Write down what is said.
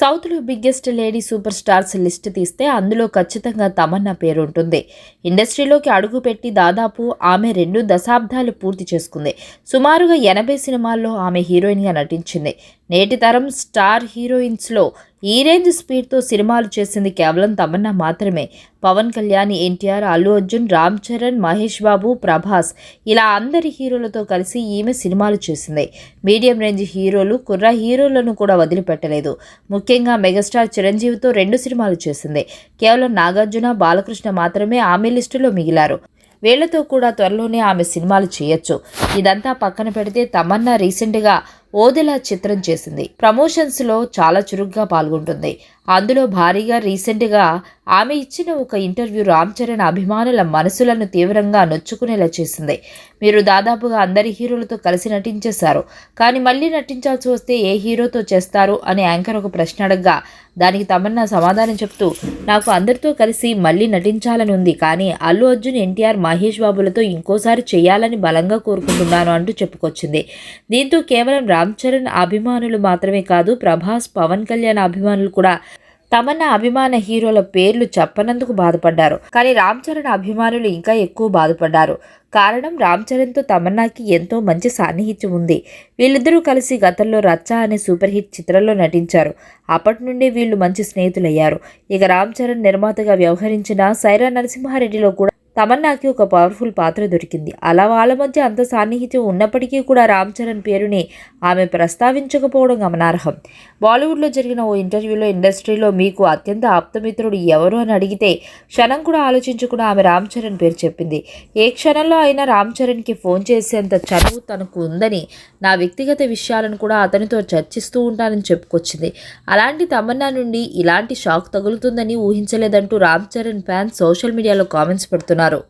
సౌత్లో biggest lady super stars list తీస్తే అందులో ఖచ్చితంగా తమన్నా పేరు ఉంటుంది. ఇండస్ట్రీలోకి అడుగుపెట్టి దాదాపు ఆమె రెండు దశాబ్దాలు పూర్తి చేసుకుంది. సుమారుగా ఎనభై సినిమాల్లో ఆమె హీరోయిన్గా నటించింది. నేటి తరం స్టార్ హీరోయిన్స్లో ఈ రేంజ్ స్పీడ్తో సినిమాలు చేసింది కేవలం తమన్నా మాత్రమే. పవన్ కళ్యాణ్ ఎన్టీఆర్ అల్లు అర్జున్ రామ్ చరణ్ మహేష్ బాబు ప్రభాస్ ఇలా అందరి హీరోలతో కలిసి ఈమె సినిమాలు చేసింది. మీడియం రేంజ్ హీరోలు కుర్ర హీరోలను కూడా వదిలిపెట్టలేదు. ముఖ్యంగా మెగాస్టార్ చిరంజీవితో రెండు సినిమాలు చేసింది. కేవలం నాగార్జున బాలకృష్ణ మాత్రమే ఆమె లిస్టులో మిగిలారు. వీళ్ళతో కూడా త్వరలోనే ఆమె సినిమాలు చేయొచ్చు. ఇదంతా పక్కన పెడితే తమన్నా రీసెంట్గా ఓదెలా చిత్రం చేసింది. ప్రమోషన్స్లో చాలా చురుగ్గా పాల్గొంటుంది. అందులో భారీగా రీసెంట్గా ఆమె ఇచ్చిన ఒక ఇంటర్వ్యూ రామ్ చరణ్ అభిమానుల మనసులను తీవ్రంగా నొచ్చుకునేలా చేసింది. మీరు దాదాపుగా అందరి హీరోలతో కలిసి నటించేశారు. కానీ మళ్ళీ నటించాల్సి వస్తే ఏ హీరోతో చేస్తారు అని యాంకర్ ఒక ప్రశ్న అడగ్గా దానికి తమన్నా సమాధానం చెప్తూ నాకు అందరితో కలిసి మళ్ళీ నటించాలని ఉంది కానీ అల్లు అర్జున్ ఎన్టీఆర్ మహేష్ బాబులతో ఇంకోసారి చేయాలని బలంగా కోరుకుంటున్నాను అంటూ చెప్పుకొచ్చింది. దీంతో కేవలం రామ్ చరణ్ అభిమానులు మాత్రమే కాదు ప్రభాస్ పవన్ కళ్యాణ్ అభిమానులు కూడా తమన్నా అభిమాన హీరోల పేర్లు చెప్పనందుకు బాధపడ్డారు. కానీ రామ్ చరణ్ అభిమానులు ఇంకా ఎక్కువ బాధపడ్డారు. కారణం రామ్ చరణ్తో తమన్నాకి ఎంతో మంచి సాన్నిహిత్యం ఉంది. వీళ్ళిద్దరూ కలిసి గతంలో రచ్చ అనే సూపర్ హిట్ చిత్రంలో నటించారు. అప్పటి నుండి వీళ్ళు మంచి స్నేహితులయ్యారు. ఇక రామ్ చరణ్ నిర్మాతగా వ్యవహరించిన సైరా నరసింహారెడ్డిలో కూడా తమన్నాకి ఒక పవర్ఫుల్ పాత్ర దొరికింది. అలా వాళ్ళ మధ్య అంత సాన్నిహిత్యం ఉన్నప్పటికీ కూడా రామ్ చరణ్ పేరుని ఆమె ప్రస్తావించకపోవడం గమనార్హం. బాలీవుడ్లో జరిగిన ఓ ఇంటర్వ్యూలో ఇండస్ట్రీలో మీకు అత్యంత ఆప్తమిత్రుడు ఎవరు అని అడిగితే క్షణం కూడా ఆలోచించకుండా ఆమె రామ్ చరణ్ పేరు చెప్పింది. ఏ క్షణంలో అయినా రామ్ చరణ్కి ఫోన్ చేసేంత చనువు తనకు ఉందని నా వ్యక్తిగత విషయాలను కూడా అతనితో చర్చిస్తూ ఉంటానని చెప్పుకొచ్చింది. అలాంటి తమన్నా నుండి ఇలాంటి షాక్ తగులుతుందని ఊహించలేదంటూ రామ్ చరణ్ ఫ్యాన్స్ సోషల్ మీడియాలో కామెంట్స్ పెడుతున్నారు. చేశారు